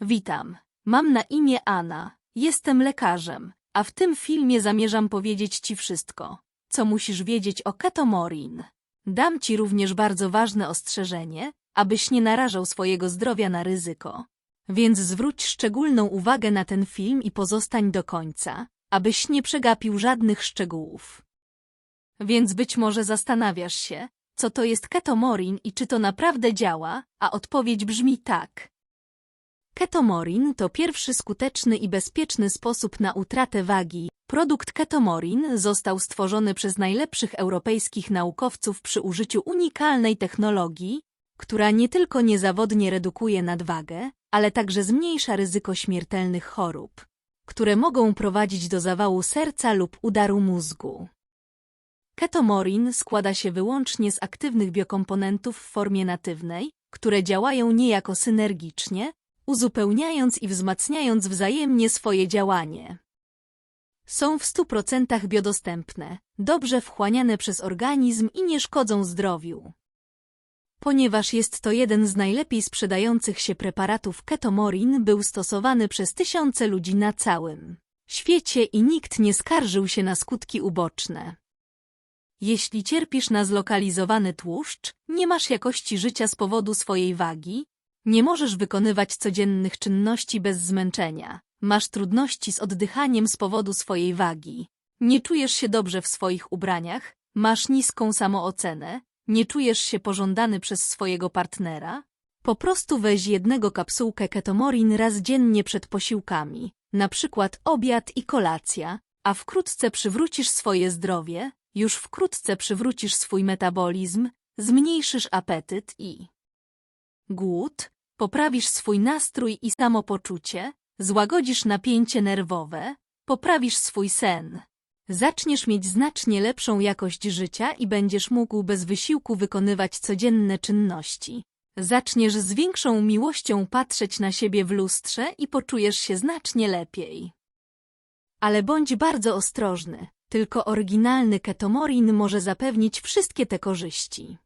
Witam. Mam na imię Anna. Jestem lekarzem, a w tym filmie zamierzam powiedzieć Ci wszystko, co musisz wiedzieć o ketomorin. Dam Ci również bardzo ważne ostrzeżenie, abyś nie narażał swojego zdrowia na ryzyko. Więc zwróć szczególną uwagę na ten film i pozostań do końca, abyś nie przegapił żadnych szczegółów. Więc być może zastanawiasz się, co to jest ketomorin i czy to naprawdę działa, a odpowiedź brzmi tak. Ketomorin to pierwszy skuteczny i bezpieczny sposób na utratę wagi. Produkt ketomorin został stworzony przez najlepszych europejskich naukowców przy użyciu unikalnej technologii, która nie tylko niezawodnie redukuje nadwagę, ale także zmniejsza ryzyko śmiertelnych chorób, które mogą prowadzić do zawału serca lub udaru mózgu. Ketomorin składa się wyłącznie z aktywnych biokomponentów w formie natywnej, które działają niejako synergicznie, uzupełniając i wzmacniając wzajemnie swoje działanie. Są w 100% biodostępne, dobrze wchłaniane przez organizm i nie szkodzą zdrowiu. Ponieważ jest to jeden z najlepiej sprzedających się preparatów ketomorin, był stosowany przez tysiące ludzi na całym świecie i nikt nie skarżył się na skutki uboczne. Jeśli cierpisz na zlokalizowany tłuszcz, nie masz jakości życia z powodu swojej wagi, nie możesz wykonywać codziennych czynności bez zmęczenia, masz trudności z oddychaniem z powodu swojej wagi, nie czujesz się dobrze w swoich ubraniach, masz niską samoocenę, nie czujesz się pożądany przez swojego partnera, po prostu weź jednego kapsułkę ketomorin raz dziennie przed posiłkami, na przykład obiad i kolacja, a wkrótce przywrócisz swoje zdrowie, już wkrótce przywrócisz swój metabolizm, zmniejszysz apetyt i głód, poprawisz swój nastrój i samopoczucie, złagodzisz napięcie nerwowe, poprawisz swój sen. Zaczniesz mieć znacznie lepszą jakość życia i będziesz mógł bez wysiłku wykonywać codzienne czynności. Zaczniesz z większą miłością patrzeć na siebie w lustrze i poczujesz się znacznie lepiej. Ale bądź bardzo ostrożny, tylko oryginalny ketomorin może zapewnić wszystkie te korzyści.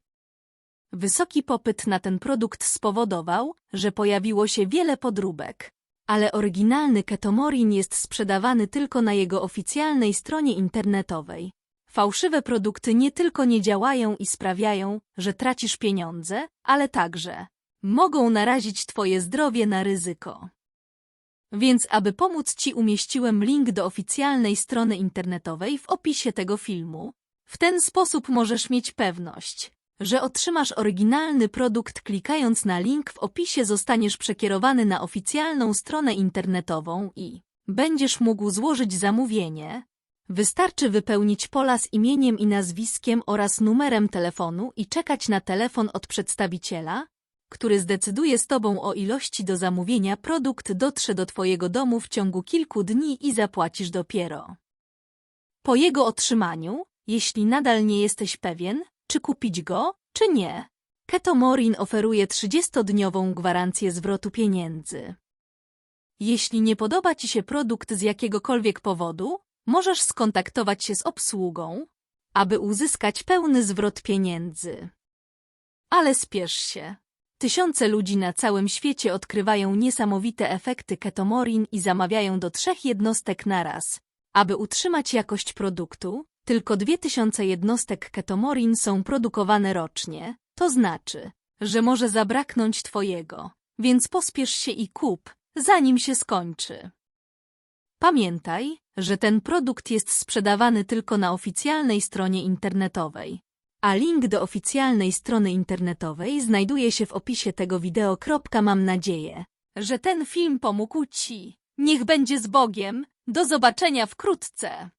Wysoki popyt na ten produkt spowodował, że pojawiło się wiele podróbek, ale oryginalny ketomorin jest sprzedawany tylko na jego oficjalnej stronie internetowej. Fałszywe produkty nie tylko nie działają i sprawiają, że tracisz pieniądze, ale także mogą narazić Twoje zdrowie na ryzyko. Więc aby pomóc Ci umieściłem link do oficjalnej strony internetowej w opisie tego filmu. W ten sposób możesz mieć pewność, że otrzymasz oryginalny produkt klikając na link w opisie zostaniesz przekierowany na oficjalną stronę internetową i będziesz mógł złożyć zamówienie. Wystarczy wypełnić pola z imieniem i nazwiskiem oraz numerem telefonu i czekać na telefon od przedstawiciela, który zdecyduje z Tobą o ilości do zamówienia. Produkt dotrze do Twojego domu w ciągu kilku dni i zapłacisz dopiero. Po jego otrzymaniu, jeśli nadal nie jesteś pewien, czy kupić go, czy nie. Ketomorin oferuje 30-dniową gwarancję zwrotu pieniędzy. Jeśli nie podoba Ci się produkt z jakiegokolwiek powodu, możesz skontaktować się z obsługą, aby uzyskać pełny zwrot pieniędzy. Ale spiesz się. Tysiące ludzi na całym świecie odkrywają niesamowite efekty ketomorin i zamawiają do trzech jednostek naraz, aby utrzymać jakość produktu, tylko 2000 jednostek ketomorin są produkowane rocznie, to znaczy, że może zabraknąć Twojego, więc pospiesz się i kup, zanim się skończy. Pamiętaj, że ten produkt jest sprzedawany tylko na oficjalnej stronie internetowej, a link do oficjalnej strony internetowej znajduje się w opisie tego wideo. Mam nadzieję, że ten film pomógł Ci. Niech będzie z Bogiem. Do zobaczenia wkrótce.